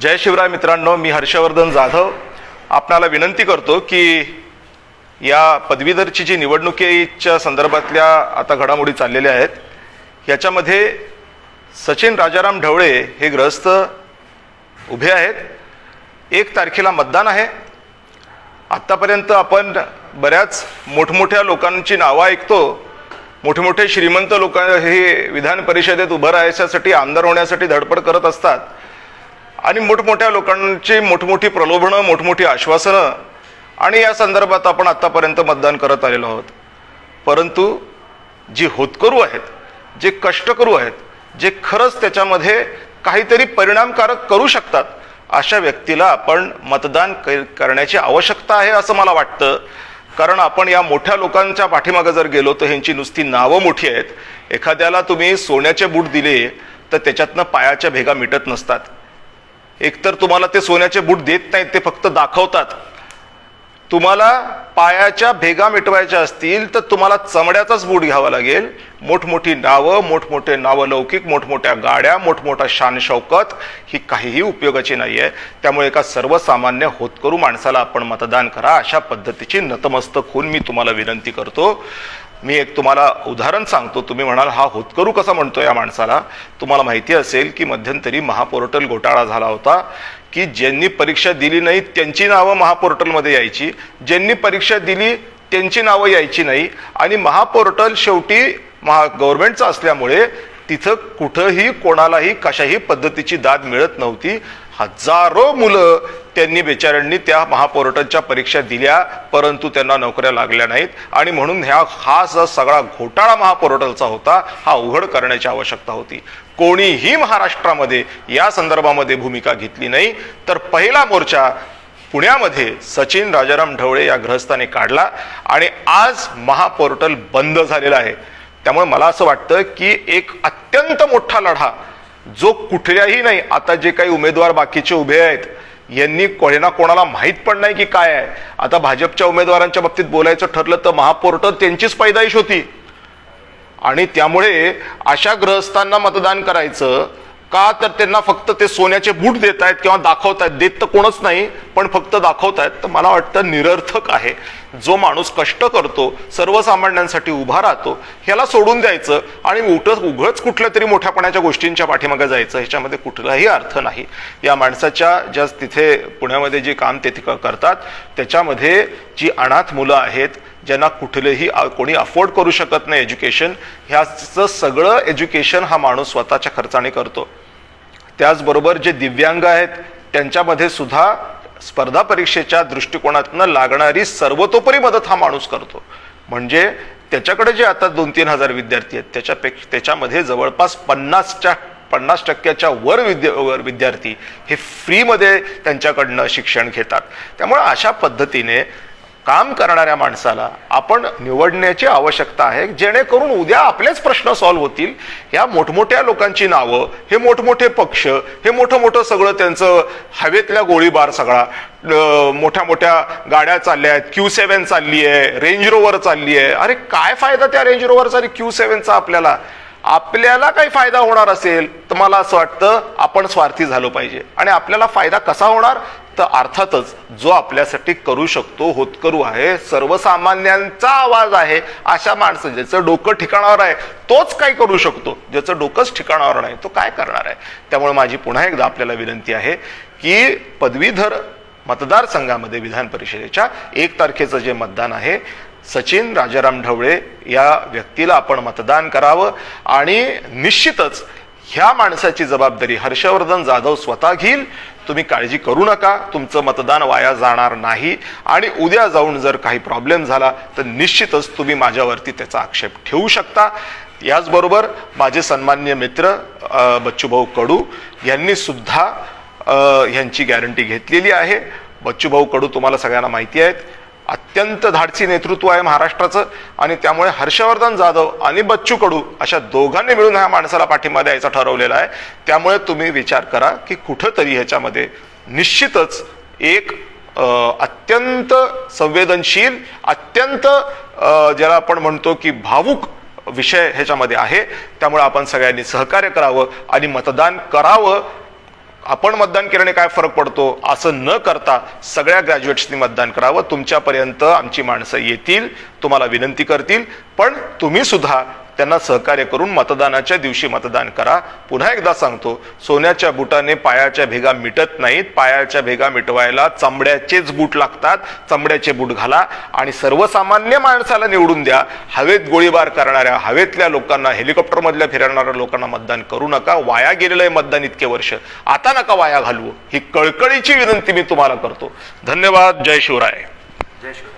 जय शिवराय मित्रांनो मी हर्षवर्धन जाधव. आपणाला विनंती करतो की या पदवीधरची जी निवडणुकीच्या संदर्भातल्या आता घडामोडी चाललेल्या आहेत याच्यामध्ये सचिन राजाराम ढवळे हे ग्रस्त उभे आहेत. एक तारखेला मतदान आहे. आत्तापर्यंत आपण बऱ्याच मोठमोठ्या लोकांची नावं ऐकतो. मोठमोठे श्रीमंत लोक हे विधान परिषदेत उभं राहायच्यासाठी आमदार होण्यासाठी धडपड करत असतात. आणि मोठमोठ्या लोकांची मोठमोठी प्रलोभनं मोठमोठी आश्वासनं आणि या संदर्भात आपण आत्तापर्यंत मतदान करत आलेलो आहोत. परंतु जी होतकरू आहेत जे कष्टकरू आहेत जे खरंच त्याच्यामध्ये काहीतरी परिणामकारक करू शकतात अशा व्यक्तीला आपण मतदान करण्याची आवश्यकता आहे असं मला वाटतं. कारण आपण या मोठ्या लोकांच्या पाठीमागं जर गेलो तर ह्यांची नुसती नावं मोठी आहेत. एखाद्याला तुम्ही सोन्याचे बूट दिले तर त्याच्यातनं पायाच्या भेगा मिटत नसतात. एकतर तुम्हाला ते सोन्याचे बूट देत नाहीत ते फक्त दाखवतात. तुम्हाला पायाच्या भेगा मिटवायच्या असतील तर तुम्हाला चमड्याचाच बूट घ्यावा लागेल. मोठमोठी नावं मोठमोठे नावलौकिक मोठमोठ्या गाड्या मोठमोठा शान शौकत ही काहीही उपयोगाची नाही आहे त्यामुळे एका सर्वसामान्य होतकरू माणसाला आपण मतदान करा अशा पद्धतीची नतमस्तक होऊन मी तुम्हाला विनंती करतो. मी एक तुम्हाला उदाहरण सांगतो. तुम्ही म्हणाल हा होतकरू कसा म्हणतो या माणसाला? तुम्हाला माहिती असेल की मध्यंतरी महापोर्टल घोटाळा झाला होता की ज्यांनी परीक्षा दिली नाही त्यांची नावं महापोर्टलमध्ये यायची. ज्यांनी परीक्षा दिली त्यांची नावं यायची नाही. आणि महापोर्टल शेवटी महा गव्हर्नमेंटचं असल्यामुळे तिथं कुठंही कोणालाही कशाही पद्धतीची दाद मिळत नव्हती. हजारो मुलं त्यांनी बेचाऱ्यांनी त्या महापोर्टलच्या परीक्षा दिल्या परंतु त्यांना नोकऱ्या लागल्या नाहीत. आणि म्हणून ह्या हा सगळा घोटाळा महापोर्टलचा होता हा उघड करण्याची आवश्यकता होती. कोणीही महाराष्ट्रामध्ये या संदर्भामध्ये भूमिका घेतली नाही. तर पहिला मोर्चा पुण्यामध्ये सचिन राजाराम ढवळे या ग्रहस्थाने काढला. आणि आज महापोर्टल बंद झालेला आहे. त्यामुळे मला असं वाटतं की एक अत्यंत मोठा लढा जो कुठल्याही नाही आता जे काही उमेदवार बाकीचे उभे आहेत यांनी कोणा कोणाला माहीत पण नाही की काय आहे. आता भाजपच्या उमेदवारांच्या बाबतीत बोलायचं ठरलं तर महापोर्टल त्यांचीच पैदाईश होती. आणि त्यामुळे अशा ग्रहस्थांना मतदान करायचं का तर त्यांना फक्त ते सोन्याचे बूट देत आहेत किंवा दाखवत आहेत देत तर कोणच नाही पण फक्त दाखवत आहेत तर मला वाटतं निरर्थक आहे. जो माणूस कष्ट करतो सर्वसामान्यांसाठी उभा राहतो ह्याला सोडून द्यायचं आणि उठ उघडच कुठल्या तरी मोठ्यापणाच्या गोष्टींच्या पाठीमागे जायचं ह्याच्यामध्ये कुठलाही अर्थ नाही. या माणसाच्या ज्या तिथे पुण्यामध्ये जे काम ते करतात त्याच्यामध्ये जी अनाथ मुलं आहेत ज्यांना कुठलेही कोणी अफोर्ड करू शकत नाही एज्युकेशन ह्याचं सगळं एज्युकेशन हा माणूस स्वतःच्या खर्चाने करतो. त्याचबरोबर जे दिव्यांग आहेत त्यांच्यामध्ये सुद्धा स्पर्धा परीक्षेच्या दृष्टिकोनातनं लागणारी सर्वतोपरी मदत हा माणूस करतो. म्हणजे त्याच्याकडे जे आता दोन तीन हजार विद्यार्थी आहेत त्याच्यापेक्षा त्याच्यामध्ये जवळपास पन्नासच्या पन्नास टक्क्याच्या वर विद्या वर विद्यार्थी हे फ्रीमध्ये त्यांच्याकडनं शिक्षण घेतात. त्यामुळे अशा पद्धतीने काम करणाऱ्या माणसाला आपण निवडण्याची आवश्यकता आहे जेणेकरून उद्या आपलेच प्रश्न सॉल्व्ह होतील. या मोठमोठ्या लोकांची नावं हे मोठमोठे पक्ष हे मोठं मोठं सगळं त्यांचं हवेतल्या गोळीबार सगळा. मोठ्या मोठ्या गाड्या चालल्या आहेत क्यू सेव्हन चालली आहे रेंज रोवर चालली आहे. अरे काय फायदा त्या रेंज रोवरचा आणि क्यू सेव्हनचा आपल्याला? आपल्याला काही फायदा होणार असेल तर मला असं वाटतं आपण स्वार्थी झालो पाहिजे. आणि आपल्याला फायदा कसा होणार? तर अर्थातच जो आपल्यासाठी करू शकतो होतकरू आहे सर्वसामान्यांचा आवाज आहे अशा माणसं ज्याचं डोकं ठिकाणावर आहे तोच काय करू शकतो? ज्याचं डोकंच ठिकाणावर नाही तो काय करणार आहे? त्यामुळे माझी पुन्हा एकदा आपल्याला विनंती आहे की पदवीधर मतदारसंघामध्ये विधान परिषदेच्या एक तारखेचं जे मतदान आहे सचिन राजाराम ढवळे या व्यक्तीला आपण मतदान करावं आणि निश्चितच ह्या माणसाची जबाबदारी हर्षवर्धन जाधव स्वतः घेईल. तुम्ही काळजी करू नका. तुमचं मतदान वाया जाणार नाही. आणि उद्या जाऊन जर काही प्रॉब्लेम झाला तर निश्चितच तुम्ही माझ्यावरती त्याचा आक्षेप ठेवू शकता. याचबरोबर माझे सन्मान्य मित्र बच्चूभाऊ कडू यांनी सुद्धा ह्यांची गॅरंटी घेतलेली आहे. बच्चूभाऊ कडू तुम्हाला सगळ्यांना माहिती आहेत. अत्यंत धाडसी नेतृत्व आहे महाराष्ट्राचं. आणि त्यामुळे हर्षवर्धन जाधव आणि बच्चू कडू अशा दोघांनी मिळून ह्या माणसाला पाठिंबा द्यायचा ठरवलेला आहे. त्यामुळे तुम्ही विचार करा की कुठंतरी ह्याच्यामध्ये निश्चितच एक अत्यंत संवेदनशील अत्यंत ज्याला आपण म्हणतो की भावूक विषय ह्याच्यामध्ये आहे. त्यामुळे आपण सगळ्यांनी सहकार्य करावं आणि मतदान करावं आपण मतदान केल्याने काय फरक पडतो? असं न करता सगळ्या ग्रॅज्युएट्सनी मतदान करावं. तुमच्यापर्यंत आमची माणसं येतील तुम्हाला विनंती करतील. पण तुम्ही सुद्धा त्यांना सहकार्य करून मतदानाच्या दिवशी मतदान करा. पुन्हा एकदा सांगतो सोन्याच्या बुटाने पायाच्या भेगा मिटत नाहीत. पायाच्या भेगा मिटवायला चमड्याचेच बूट लागतात. चमड्याचे बूट घाला आणि सर्वसामान्य माणसाला निवडून द्या. हवेत गोळीबार करणाऱ्या हवेतल्या लोकांना हेलिकॉप्टरमधल्या फिरणाऱ्या लोकांना मतदान करू नका. वाया गेलेलं आहे मतदान इतके वर्ष. आता नका वाया घालवू. ही कळकळीची विनंती मी तुम्हाला करतो. धन्यवाद. जय शिवराय. जय शिवराय.